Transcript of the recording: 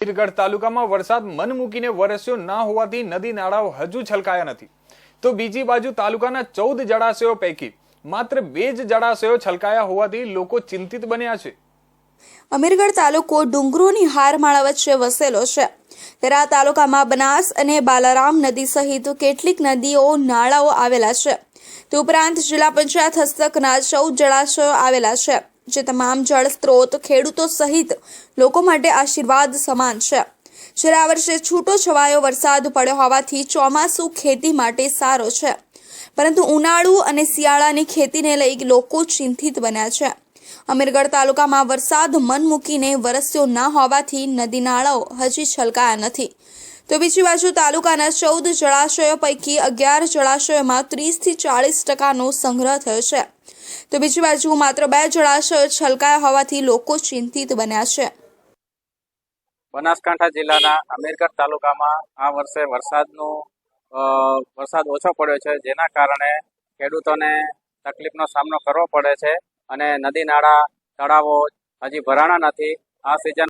ગીરગઢ તાલુકામાં વરસાદ મન મૂકીને વરસ્યો ના હોવાથી નદી નાળાઓ હજુ છલકાયા નથી. તો બીજી બાજુ તાલુકાના ચૌદ જળાશયો પૈકી માત્ર બે જ જળાશયો છલકાયા હોવાથી લોકો ચિંતિત બન્યા છે. અમીરગઢ તાલુકો ડુંગરોની હારમાળા વચ્ચે વસેલો છે. ત્યારે આ તાલુકામાં બનાસ અને બાલારામ નદી સહિત કેટલીક નદીઓ નાળાઓ આવેલા છે. તે ઉપરાંત જિલ્લા પંચાયત હસ્તકના ચૌદ જળાશયો આવેલા છે. જે તમામ જળ સ્ત્રોત ખેડૂતો સહિત લોકો માટે આશીર્વાદ સમાન છે. જ્યારે આ વર્ષે છૂટો છવાયો વરસાદ પડ્યો હોવાથી ચોમાસું ખેતી માટે સારો છે. પરંતુ ઉનાળુ અને શિયાળાની ખેતીને લઈ લોકો ચિંતિત બન્યા છે. અમીરગઢ તાલુકામાં વરસાદ મન મૂકીને વરસ્યો ના હોવાથી નદી નાળાઓ હજી છલકાયા નથી. તો બીજી બાજુ તાલુકાના ચૌદ જળાશયો પૈકી અગિયાર જળાશયોમાં ત્રીસથી ચાળીસ ટકાનો સંગ્રહ થયો છે. તો બીજી બાજુ માત્ર બે જળાશયો છલકાયા હોવાથી લોકો ચિંતિત બન્યા છે. બનાસકાંઠા જિલ્લાના અમીરગઢ તાલુકામાં આ વર્ષે વરસાદનો વરસાદ ઓછો પડ્યો છે, જેના કારણે ખેડૂતોને તકલીફનો સામનો કરવો પડે છે અને નદી, નાળા, તળાવો હજી ભરાણા નથી. આ સિઝન